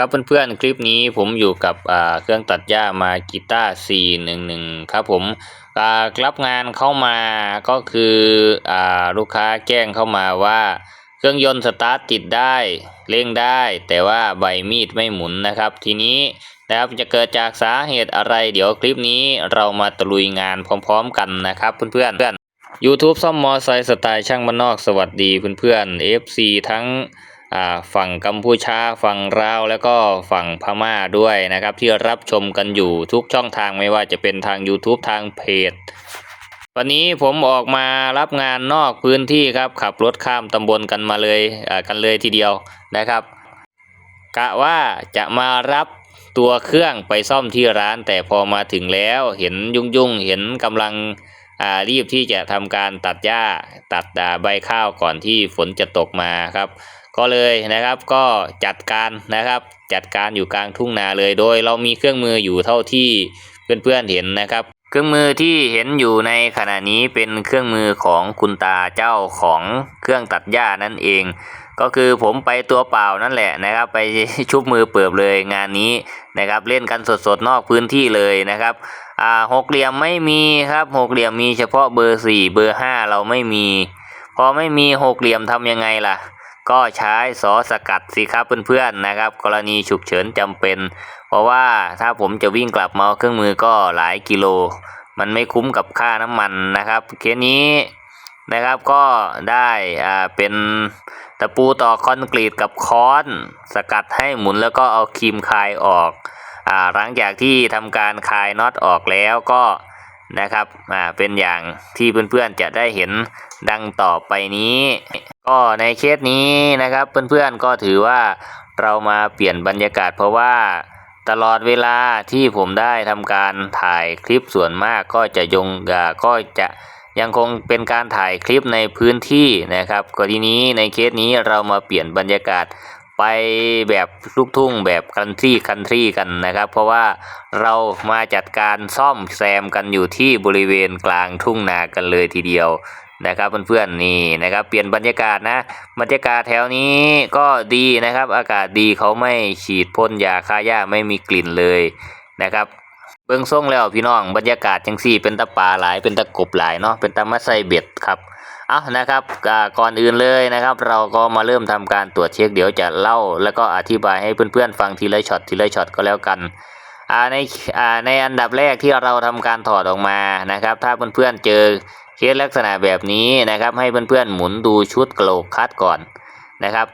ครับเพื่อนๆ คลิปนี้ผมอยู่กับเครื่องตัดหญ้ามากีตาร์411 ครับผมรับงานเข้ามาก็คืออลูกค้าแจ้งเข้ามาว่าเครื่องยนต์สตาร์ทติดได้เร่งได้ แต่ว่าใบมีดไม่หมุนนะครับ ทีนี้นะครับจะเกิดจากสาเหตุอะไร เดี๋ยวคลิปนี้เรามาตะลุยงานพร้อมๆกันนะครับเพื่อนๆ YouTube ซ่อมมอไซค์สไตล์ช่างบ้านนอกสวัสดีเพื่อนๆ FC ทั้ง ฝั่งกัมพูชาฝั่งลาวแล้วก็ฝั่งพม่าด้วยนะครับ ที่รับชมกันอยู่ทุกช่องทางไม่ว่าจะเป็นทาง YouTube ทางเพจ วันนี้ผมออกมารับงานนอกพื้นที่ครับ ขับรถข้ามตำบลกันมาเลยกันเลยทีเดียวนะครับ กะว่าจะมารับตัวเครื่องไปซ่อมที่ร้าน แต่พอมาถึงแล้วเห็นยุ่งๆเห็นกำลังรีบที่จะทำการตัดหญ้าตัดอ่าใบข้าวก่อนที่ฝนจะตกมาครับ ก็เลยนะครับก็จัดการนะครับจัดการอยู่กลางทุ่งนาเลยโดยเรามีเครื่องมืออยู่เท่าที่เพื่อนๆเห็นนะครับ เครื่องมือที่เห็นอยู่ในขณะนี้เป็นเครื่องมือของคุณตาเจ้าของเครื่องตัดหญ้านั่นเอง ก็คือผมไปตัวเปล่านั่นแหละนะครับ ไปชุบมือเปิบเลยงานนี้นะครับ เล่นกันสดๆนอกพื้นที่เลยนะครับอ่าหกเหลี่ยมไม่มีครับหกเหลี่ยมมีเฉพาะเบอร์สี่เบอร์ห้าเราไม่มี พอไม่มีหกเหลี่ยมทำยังไงล่ะ ก็ใช้สอสกัดสิครับเพื่อนๆนะครับ กรณีฉุกเฉินจำเป็น เพราะว่าถ้าผมจะวิ่งกลับมาเครื่องมือก็หลายกิโล มันไม่คุ้มกับค่าน้ำมันนะครับเคสนี้นะครับก็ได้อ่าเป็นตะปูต่อคอนกรีตกับค้อน สกัดให้หมุนแล้วก็เอาครีมคายออกอ่าหลังจากที่ทำการคายน็อตออกแล้วก็นะครับอ่าเป็นอย่างที่เพื่อนๆจะได้เห็นดังต่อไปนี้ ก็ในเคสนี้นะครับเพื่อนๆก็ถือว่าเรามาเปลี่ยนบรรยากาศเพราะว่าตลอดเวลาที่ผมได้ทำการถ่ายคลิปส่วนมากก็จะยงก็จะยังคงเป็นการถ่ายคลิปในพื้นที่นะครับก็ทีนี้ในเคสนี้เรามาเปลี่ยนบรรยากาศไปแบบลูกทุ่งแบบคันทรีคันทรีกันนะครับ เพราะว่าเรามาจัดการซ่อมแซมกันอยู่ที่บริเวณกลางทุ่งนากันเลยทีเดียว นะครับเพื่อนๆนี่นะครับเปลี่ยนบรรยากาศนะ บรรยากาศแถวนี้ก็ดีนะครับ อากาศดีเขาไม่ฉีดพ่นยาฆ่าหญ้าไม่มีกลิ่นเลยนะครับ เบื้องส่งแล้วพี่น้องบรรยากาศจังสี่ เป็นตะปลาหลายเป็นตะกบหลายเนาะเป็นตะมะไซเบ็ดครับเอานะครับก่อนอื่นเลยนะครับ เราก็มาเริ่มทำการตรวจเช็คเดี๋ยวจะเล่า แล้วก็อธิบายให้เพื่อนๆฟังทีละช็อตทีละช็อตก็แล้วกันอ่าในอ่าในอันดับแรกที่เราทำการถอดออกมานะครับ ถ้าเพื่อนๆเจอ เคสลักษณะแบบนี้นะครับ ให้เพื่อนๆหมุนดูชุดกระโหลกคัดก่อนนะครับ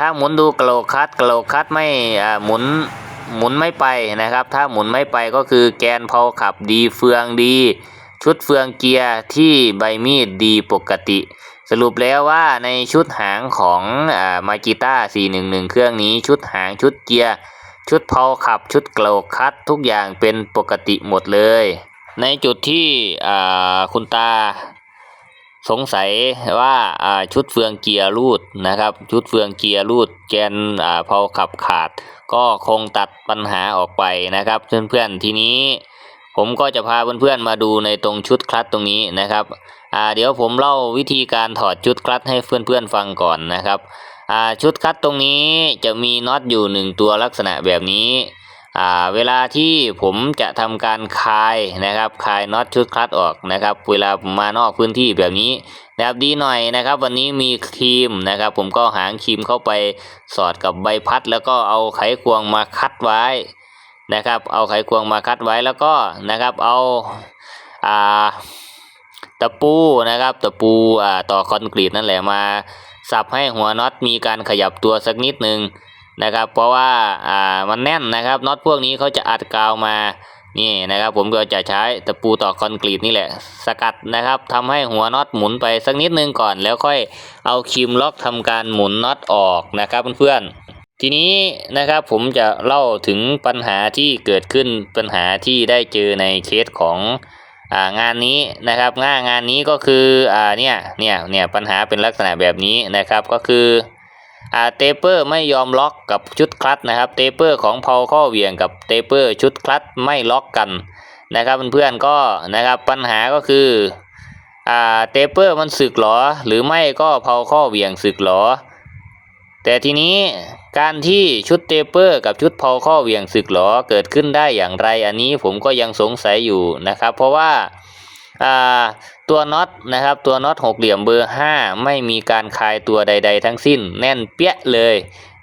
ถ้าหมุนดูกระโหลกคัดกระโหลกคัดไม่หมุนหมุนไม่ไปนะครับ ถ้าหมุนไม่ไปก็คือแกนพาขับดีเฟืองดี ชุดเฟืองเกียร์ที่ใบมีดดีปกติ สรุปแล้วว่าในชุดหางของอ่ามาจิต้า411 เครื่องนี้ชุดหางชุดเกียร์ชุดเพาขับชุดกระโหลกคัดทุกอย่างเป็นปกติหมดเลย ในจุดที่คุณตาสงสัยว่าชุดเฟืองเกียร์รูดนะครับ ชุดเฟืองเกียร์รูดแกนอ่าเพาขับขาด ก็คงตัดปัญหาออกไปนะครับ เพื่อนๆทีนี้ผมก็จะพาเพื่อนๆมาดูในตรงชุดคลัตช์ตรงนี้นะครับเดี๋ยวผมเล่าวิธีการถอดชุดคลัตช์ให้เพื่อนๆฟังก่อนนะครับชุดคลัตช์ตรงนี้จะมีน็อตอยู่หนึ่งตัวลักษณะแบบนี้ เวลาที่ผมจะทำการคลายนะครับคลายน็อตชุดคลัตช์ออกนะครับ เวลาผมมานอกพื้นที่แบบนี้นะครับดีหน่อยนะครับ วันนี้มีครีมนะครับ ผมก็หางครีมเข้าไปสอดกับใบพัด แล้วก็เอาไขควงมาคัดไว้นะครับ เอาไขควงมาคัดไว้แล้วก็นะครับเอาอ่าตะปูนะครับตะปูอ่าต่อคอนกรีตนั่นแหละมาสับให้หัวน็อตมีการขยับตัวสักนิดหนึ่ง นะครับ เพราะว่าอ่ามันแน่นนะครับน็อตพวกนี้เขาจะอัดกาวมานี่นะครับ ผมก็จะใช้ตะปูต่อคอนกรีตนี่แหละ สกัดนะครับทำให้หัวน็อตหมุนไปสักนิดนึงก่อน แล้วค่อยเอาครีมล็อกทำการหมุนน็อตออกนะครับเพื่อนๆทีนี้นะครับผมจะเล่าถึงปัญหาที่เกิดขึ้นปัญหาที่ได้เจอในเคสของอ่างานนี้นะครับงานงานนี้ก็คืออ่าเนี่ยเนี่ยเนี่ยปัญหาเป็นลักษณะแบบนี้นะครับก็คือ อ่าเตเปอร์ไม่ยอมล็อกกับชุดคลัตช์นะครับ เตเปอร์ของพาข้อเหวี่ยงกับเตเปอร์ชุดคลัตช์ไม่ล็อกกันนะครับเพื่อนๆก็นะครับปัญหาก็คืออ่าเตเปอร์มันสึกหรอ หรือไม่ก็พาข้อเหวี่ยงสึกหรอ แต่ทีนี้การที่ชุดเตเปอร์กับชุดพอข้อเหวี่ยงศึกหรอเกิดขึ้นได้อย่างไร อันนี้ผมก็ยังสงสัยอยู่นะครับ เพราะว่า ตัวน็อตนะครับตัวน็อตหกเหลี่ยมเบอร์ 5 ไม่มีการคลายตัวใด ๆ ทั้งสิ้น แน่นเปี้ยเลย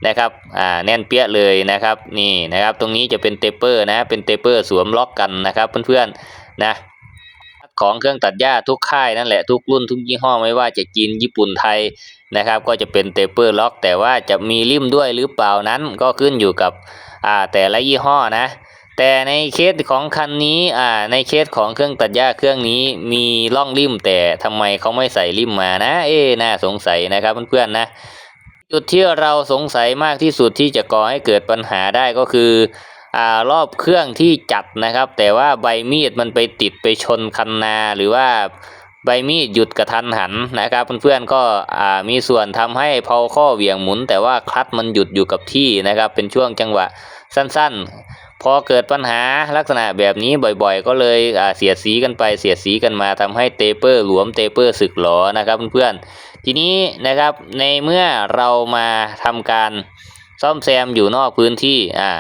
นะครับอ่าแน่นเปี้ยเลยนะครับนี่นะครับตรงนี้จะเป็นเตเปอร์นะเป็นเตเปอร์สวมล็อกกันนะครับเพื่อนๆนะของเครื่องตัดหญ้าทุกค่ายนั่นแหละทุกรุ่นทุกยี่ห้อไม่ว่าจะจีนญี่ปุ่นไทยนะครับ ก็จะเป็นเตเปอร์ล็อก แต่ว่าจะมีริมด้วยหรือเปล่านั้นก็ขึ้นอยู่กับอ่าแต่ละยี่ห้อนะ แต่ในเคสของคันนี้อ่าในเคสของเครื่องตัดหญ้าเครื่องนี้มีร่องริมแต่ทำไมเขาไม่ใส่ริมมานะ เอ๊น่าสงสัยนะครับเพื่อนๆนะ จุดที่เราสงสัยมากที่สุดที่จะก่อให้เกิดปัญหาได้ก็คืออ่ารอบเครื่องที่จัดนะครับ แต่ว่าใบมีดมันไปติดไปชนคันนาหรือว่าใบมีดหยุดกระทันหันนะครับเพื่อนๆก็อ่ามีส่วนทำให้เพาข้อเหวี่ยงหมุน แต่ว่าคลัตช์มันหยุดอยู่กับที่นะครับ เป็นช่วงจังหวะสั้นๆ พอเกิดปัญหาลักษณะแบบนี้บ่อยๆ ก็เลยเสียดสีกันไปเสียดสีกันมาทำให้เตเปอร์หลวมเตเปอร์สึกหลอนะครับเพื่อนๆทีนี้นะครับในเมื่อเรามาทำการซ่อมแซมอยู่นอกพื้นที่อ่า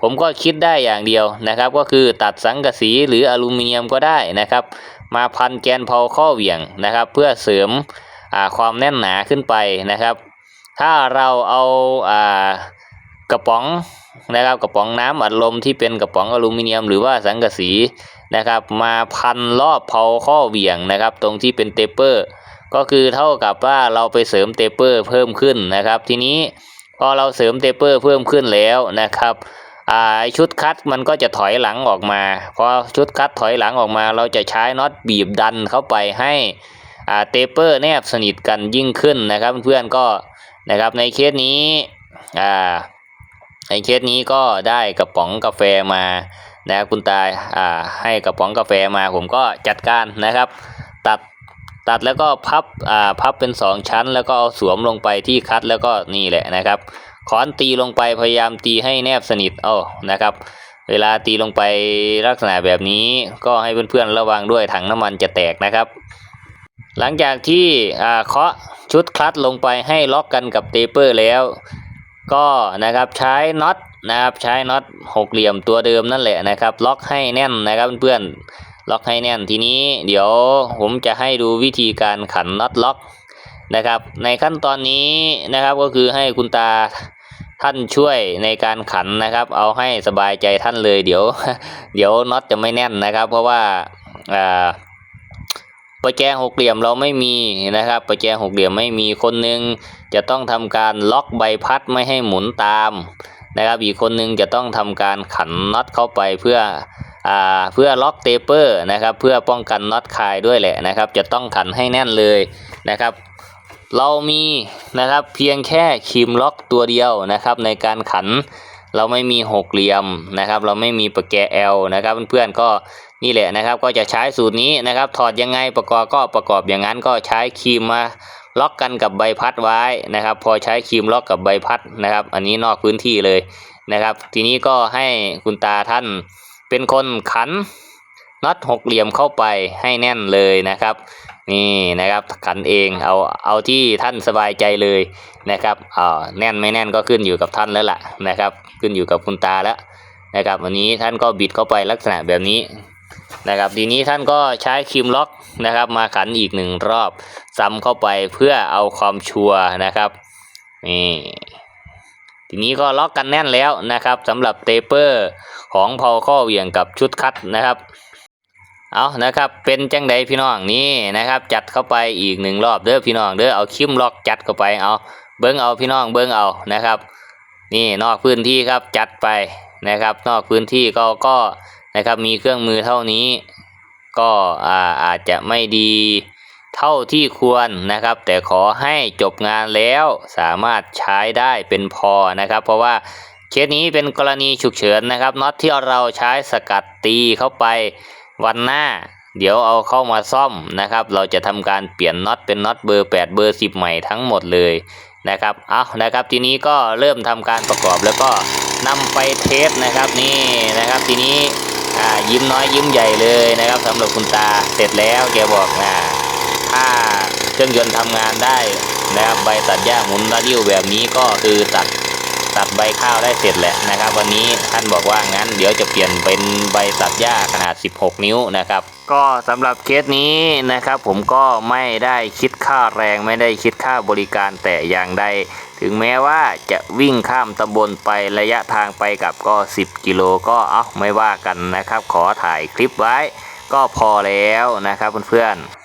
ผมก็คิดได้อย่างเดียวนะครับ ก็คือตัดสังกะสีหรืออลูมิเนียมก็ได้นะครับ มาพันแกนเพาข้อเหวี่ยงนะครับ เพื่อเสริมความแน่นหนาขึ้นไปนะครับ ถ้าเราเอาอ่า กระป๋องนะครับกระป๋องน้ำอัดลมที่เป็นกระป๋องอลูมิเนียม หรือว่าสังกะสีนะครับ มาพันรอบเพาข้อเหวี่ยงนะครับ ตรงที่เป็นเตเปอร์ ก็คือเท่ากับว่าเราไปเสริมเตเปอร์เพิ่มขึ้นนะครับ ทีนี้พอเราเสริมเตเปอร์เพิ่มขึ้นแล้วนะครับอ่าชุดคัดมันก็จะถอยหลังออกมาพอชุดคัดถอยหลังออกมา เราจะใช้น็อตบีบดันเข้าไปให้อ่าเตเปอร์แนบสนิทกันยิ่งขึ้นนะครับ เพื่อนๆก็นะครับในเคสนี้อ่า ในเคสนี้ก็ได้กระป๋องกาแฟมานะค,คุณตาอ่าให้กระป๋องกาแฟมาผมก็จัดการนะครับ ตัดตัดแล้วก็พับอ่าพับเป็นสองชั้น แล้วก็เอาสวมลงไปที่คัดแล้วก็นี่แหละนะครับค้อนตีลงไปพยายามตีให้แนบสนิทโอ้นะครับ เวลาตีลงไปลักษณะแบบนี้ก็ให้เพื่อนๆระวังด้วยถังน้ำมันจะแตกนะครับ หลังจากที่เคาะชุดคลัตลงไปให้ล็อกกันกับเตเปอร์แล้ว ก็นะครับใช้น็อตนะครับใช้น็อตหกเหลี่ยมตัวเดิมนั่นแหละนะครับ ล็อกให้แน่นนะครับเพื่อนๆล็อกให้แน่นทีนี้ เดี๋ยวผมจะให้ดูวิธีการขันน็อตล็อกนะครับ ในขั้นตอนนี้นะครับก็คือให้คุณตาท่านช่วยในการขันนะครับ เอาให้สบายใจท่านเลย เดี๋ยว เดี๋ยวน็อตจะไม่แน่นนะครับ เพราะว่าอ่า ประแจหกเหลี่ยมเราไม่มีนะครับ ประแจหกเหลี่ยมไม่มีคนหนึงจะต้องทำการล็อกใบพัดไม่ให้หมุนตามนะครับ อีกคนหนึงจะต้องทำการขันน็อตเข้าไปเพื่ออ่าเพื่อล็อกเตเปอร์นะครับเพื่อป้องกันน็อตคายด้วยแหละนะครับ จะต้องขันให้แน่นเลยนะครับเรามีนะครับเพียงแค่ครีมล็อกตัวเดียวนะครับ ในการขันเราไม่มีหกเหลี่ยมนะครับ เราไม่มีประแกแอลนะครับ เพื่อนๆก็ นี่แหละนะครับก็จะใช้สูตรนี้นะครับ ถอดยังไงประกอบก็ประกอบอย่างนั้นก็ใช้ครีมมาล็อกกันกับใบพัดไว้นะครับ พอใช้ครีมล็อกกับใบพัดนะครับ อันนี้นอกพื้นที่เลยนะครับ ทีนี้ก็ให้คุณตาท่านเป็นคนขันน็อตหกเหลี่ยมเข้าไปให้แน่นเลยนะครับ นี่นะครับขันเองเอาเอาที่ท่านสบายใจเลยนะครับอ่าแน่นไม่แน่นก็ขึ้นอยู่กับท่านแล้วล่ะนะครับ ขึ้นอยู่กับคุณตาแล้วนะครับ วันนี้ท่านก็บิดเข้าไปลักษณะแบบนี้ นะครับทีนี้ท่านก็ใช้ครีมล็อกนะครับ มาขันอีกหนึ่งรอบซ้ำเข้าไปเพื่อเอาความชัวร์นะครับนี่ทีนี้ก็ล็อกกันแน่นแล้วนะครับสำหรับเตเปอร์ของพอข้อเหวี่ยงกับชุดคัดนะครับเอานะครับเป็นจังใดพี่น้องนี่นะครับ จัดเข้าไปอีกหนึ่งรอบเด้อพี่น้องเด้อเอาคิมล็อกจัดเข้าไปเอาเบิ้งเอาพี่น้องเบิ้งเอานะครับ นี่นอกพื้นที่ครับจัดไปนะครับ นอกพื้นที่ก็ก็ นะครับ มีเครื่องมือเท่านี้ ก็อาอาจจะไม่ดีเท่าที่ควรนะครับ แต่ขอให้จบงานแล้วสามารถใช้ได้เป็นพอนะครับ เพราะว่าเคสนี้เป็นกรณีฉุกเฉินนะครับน็อตที่เราใช้สกัดตีเข้าไปวันหน้า เดี๋ยวเอาเข้ามาซ่อมนะครับ เราจะทำการเปลี่ยนน็อตเป็นน็อตเบอร์ 8 เบอร์ 10 ใหม่ทั้งหมดเลยนะครับเอานะครับทีนี้ก็เริ่มทำการประกอบแล้วก็นำไปเทสนะครับนี่นะครับทีนี้ อ่ายิ้มน้อยยิ้มใหญ่เลยนะครับสำหรับคุณตาเสร็จแล้วแกบอกนะถ้าเครื่องยนต์ทำงานได้นะครับใบตัดหญ้าหมุนระดิ้วแบบนี้ก็คือตัด ตัดใบข้าวได้เสร็จแหละนะครับ วันนี้ท่านบอกว่างั้นเดี๋ยวจะเปลี่ยนเป็นใบตัดหญ้าขนาด 16 นิ้วนะครับ ก็สำหรับเคสนี้นะครับ ผมก็ไม่ได้คิดค่าแรงไม่ได้คิดค่าบริการแต่อย่างใดถึงแม้ว่าจะวิ่งข้ามตำบลไประยะทางไปกลับก็ 10 กิโลก็เอาไม่ว่ากันนะครับ ขอถ่ายคลิปไว้ก็พอแล้วนะครับเพื่อนๆ